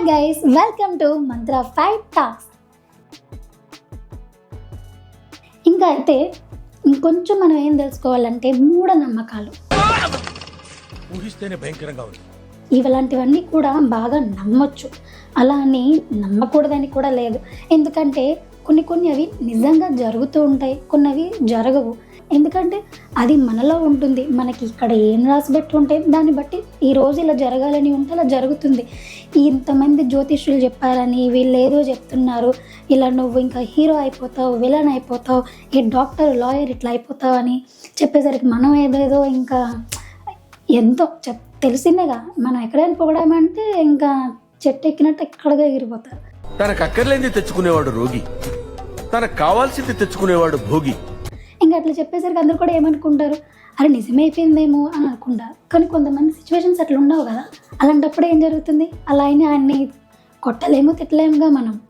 Hi guys welcome to Mantra five talks ఇంకా అయితే ఇంకొంచెం మనం ఏం తెలుసుకోవాలంటే మూఢనమ్మకాలు. ఊహిస్తేనే భయంకరంగా ఉంది. ఇలాంటివన్నీ కూడా బాగా నమ్మొచ్చు. అలా అని నమ్మకూడదని కూడా లేదు. ఎందుకంటే కొన్ని కొన్ని అవి నిజంగా జరుగుతూ ఉంటాయి కొన్ని అవి జరగవు. ఎందుకంటే అది మనలో ఉంటుంది మనకి ఇక్కడ ఏం రాసి పెట్టి ఉంటే దాన్ని బట్టి ఈ రోజు ఇలా జరగాలని ఉంటే అలా జరుగుతుంది. ఇంతమంది జ్యోతిష్యులు చెప్పారని వీళ్ళు ఏదో చెప్తున్నారు ఇలా నువ్వు ఇంకా హీరో అయిపోతావు విలన్ అయిపోతావు ఈ డాక్టర్ లాయర్ ఇట్లా అయిపోతావు అని చెప్పేసరికి మనం ఏదేదో ఇంకా ఎంతో చెప్ తెలిసిందేగా మనం ఎక్కడైనా పొగడమంటే ఇంకా చెట్టు ఎక్కినట్టు ఎక్కడగా ఎగిరిపోతారు. తనకు అక్కర్లేనిది తెచ్చుకునేవాడు రోగి. తనకు కావాల్సింది తెచ్చుకునేవాడు భోగి. ఇంకా అట్లా చెప్పేసరికి అందరూ కూడా ఏమనుకుంటారు? అరే నిజమైపోయిందేమో అయిపోయిందేమో అని అనుకుంటారు కానీ కొంతమంది సిచ్యువేషన్స్ అట్లా ఉండవు కదా. అలాంటప్పుడు ఏం జరుగుతుంది? అలా అయినా ఆయన్ని కొట్టలేము తిట్టలేముగా మనం.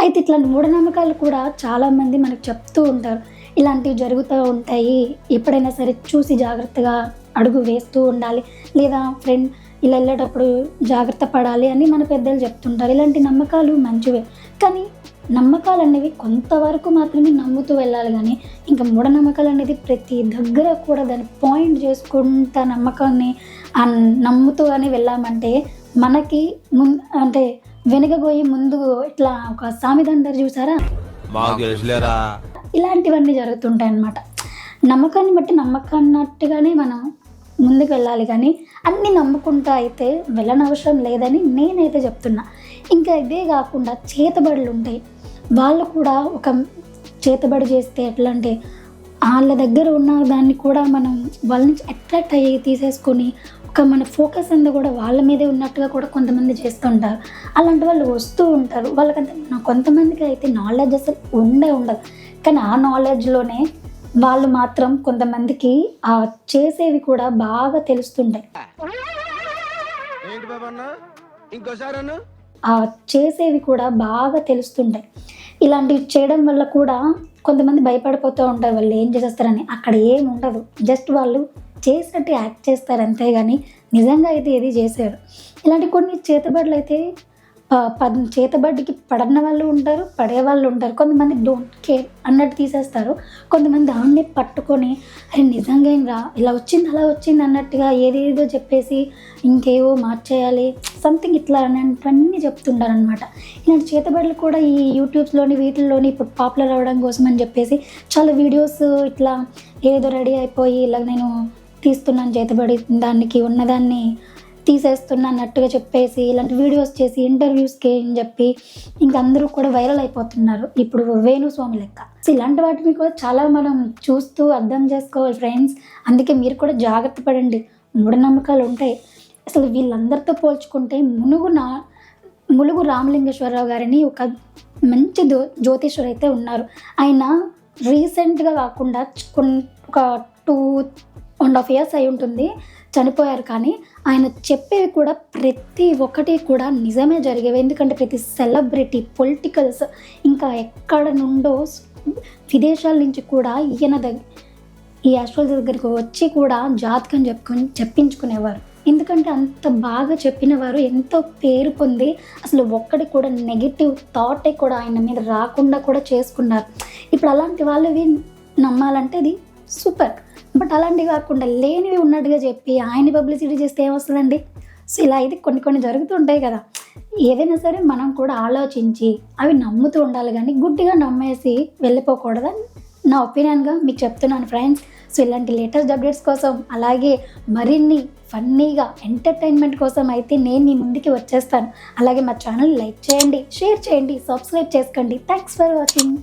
అయితే ఇట్లా మూఢనమ్మకాలు కూడా చాలామంది మనకు చెప్తూ ఉంటారు. ఇలాంటివి జరుగుతూ ఉంటాయి. ఎప్పుడైనా సరే చూసి జాగ్రత్తగా అడుగు వేస్తూ ఉండాలి. లేదా ఫ్రెండ్ ఇలా వెళ్ళేటప్పుడు జాగ్రత్త పడాలి అని మన పెద్దలు చెప్తుంటారు. ఇలాంటి నమ్మకాలు మంచివే. కానీ నమ్మకాలు అనేవి కొంతవరకు మాత్రమే నమ్ముతూ వెళ్ళాలి కానీ ఇంకా మూఢనమ్మకాలు అనేది ప్రతి దగ్గర కూడా దాన్ని పాయింట్ చేసుకుంటా నమ్మకాన్ని నమ్ముతూ అని వెళ్ళామంటే మనకి ముం అంటే వెనుకగోయి ముందు ఇట్లా ఒక సామెత అంటారు చూసారా? ఇలాంటివన్నీ జరుగుతుంటాయి అన్నమాట నమ్మకాన్ని బట్టి నమ్మకన్నట్టుగానే మనం ముందుకు వెళ్ళాలి కానీ అన్ని నమ్ముకుంటా అయితే వెళ్ళనవసరం లేదని నేనైతే చెప్తున్నా. ఇంకా ఇదే కాకుండా చేతబడులు ఉంటాయి వాళ్ళు కూడా ఒక చేతబడి చేస్తే ఎట్లా అంటే వాళ్ళ దగ్గర ఉన్న దాన్ని కూడా మనం వాళ్ళ నుంచి అట్రాక్ట్ అయ్యి తీసేసుకొని ఒక మన ఫోకస్ అంతా కూడా వాళ్ళ మీదే ఉన్నట్టుగా కూడా కొంతమంది చేస్తుంటారు. అలాంటి వాళ్ళు వస్తూ ఉంటారు. వాళ్ళకంతా కొంతమందికి అయితే నాలెడ్జ్ అసలు ఉండే ఉండదు. కానీ ఆ నాలెడ్జ్లోనే వాళ్ళు మాత్రం కొంతమందికి ఆ చేసేవి కూడా బాగా తెలుస్తుంటాయి. ఆ చేసేవి కూడా బాగా తెలుస్తుంటాయి. ఇలాంటివి చేయడం వల్ల కూడా కొంతమంది భయపడిపోతూ ఉంటారు. వాళ్ళు ఏం చేసేస్తారని అక్కడ ఏం ఉండదు. జస్ట్ వాళ్ళు చేసినట్టు యాక్ట్ చేస్తారు. అంతేగాని నిజంగా అయితే ఏది చేశారు ఇలాంటి కొన్ని చేతబడులు అయితే చేతబడికి పడని వాళ్ళు ఉంటారు పడే వాళ్ళు ఉంటారు. కొంతమంది డోంట్ కేర్ అన్నట్టు తీసేస్తారు. కొంతమంది దాన్ని పట్టుకొని అరే నిజంగా ఏం రా ఇలా వచ్చింది అలా వచ్చింది అన్నట్టుగా ఏదేదో చెప్పేసి ఇంకేవో మార్చేయాలి. సంథింగ్ ఇట్లా అనేవన్నీ చెప్తుంటారు అనమాట ఇలాంటి చేతబడులు కూడా ఈ యూట్యూబ్స్లోని వీటిల్లోని ఇప్పుడు పాపులర్ అవ్వడం కోసం అని చెప్పేసి చాలా వీడియోస్ ఇట్లా ఏదో రెడీ అయిపోయి ఇలా నేను తీస్తున్నాను చేతబడి దానికి ఉన్నదాన్ని తీసేస్తున్నా అన్నట్టుగా చెప్పేసి ఇలాంటి వీడియోస్ చేసి ఇంటర్వ్యూస్కి అని చెప్పి ఇంక అందరూ కూడా వైరల్ అయిపోతున్నారు. ఇప్పుడు వేణుస్వామి లెక్క. ఇలాంటి వాటిని కూడా చాలా మనం చూస్తూ అర్థం చేసుకోవాలి ఫ్రెండ్స్ అందుకే మీరు కూడా జాగ్రత్త పడండి. మూఢనమ్మకాలు ఉంటాయి. అసలు వీళ్ళందరితో పోల్చుకుంటే మునుగు నా ములుగు రామలింగేశ్వరరావు గారిని ఒక మంచి జ్యో జ్యోతిష్యుడు అయితే ఉన్నారు. ఆయన రీసెంట్గా కాకుండా కొన్ని ఒక టూ అండ్ హాఫ్ ఇయర్స్ అయి ఉంటుంది. చనిపోయారు కానీ ఆయన చెప్పేవి కూడా ప్రతి ఒక్కటి కూడా నిజమే జరిగేవి. ఎందుకంటే ప్రతి సెలబ్రిటీ పొలిటికల్స్ ఇంకా ఎక్కడ నుండో విదేశాల నుంచి కూడా ఈయన దగ్గర ఈ ఆస్ట్రాలజీ దగ్గరికి వచ్చి కూడా జాతకం చెప్పుకొని చెప్పించుకునేవారు. ఎందుకంటే అంత బాగా చెప్పిన వారు ఎంతో పేరు పొంది అసలు ఒక్కడి కూడా నెగిటివ్ థాటే కూడా ఆయన మీద రాకుండా కూడా చేసుకున్నారు. ఇప్పుడు అలాంటి వాళ్ళవి నమ్మాలంటే ఇది సూపర్ బట్ అలాంటివి కాకుండా లేనివి ఉన్నట్టుగా చెప్పి ఆయన పబ్లిసిటీ చేస్తే ఏమొస్తుందండి? సో ఇలా అయితే కొన్ని కొన్ని జరుగుతుంటాయి కదా. ఏదైనా సరే మనం కూడా ఆలోచించి అవి నమ్ముతూ ఉండాలి కానీ గుడ్డిగా నమ్మేసి వెళ్ళిపోకూడదని నా ఒపీనియన్గా మీకు చెప్తున్నాను ఫ్రెండ్స్. సో ఇలాంటి లేటెస్ట్ అప్డేట్స్ కోసం అలాగే మరిన్ని ఫన్నీగా ఎంటర్టైన్మెంట్ కోసం అయితే నేను మీ ముందుకి వచ్చేస్తాను. అలాగే మా ఛానల్ లైక్ చేయండి షేర్ చేయండి సబ్స్క్రైబ్ చేసుకోండి. Thanks for watching.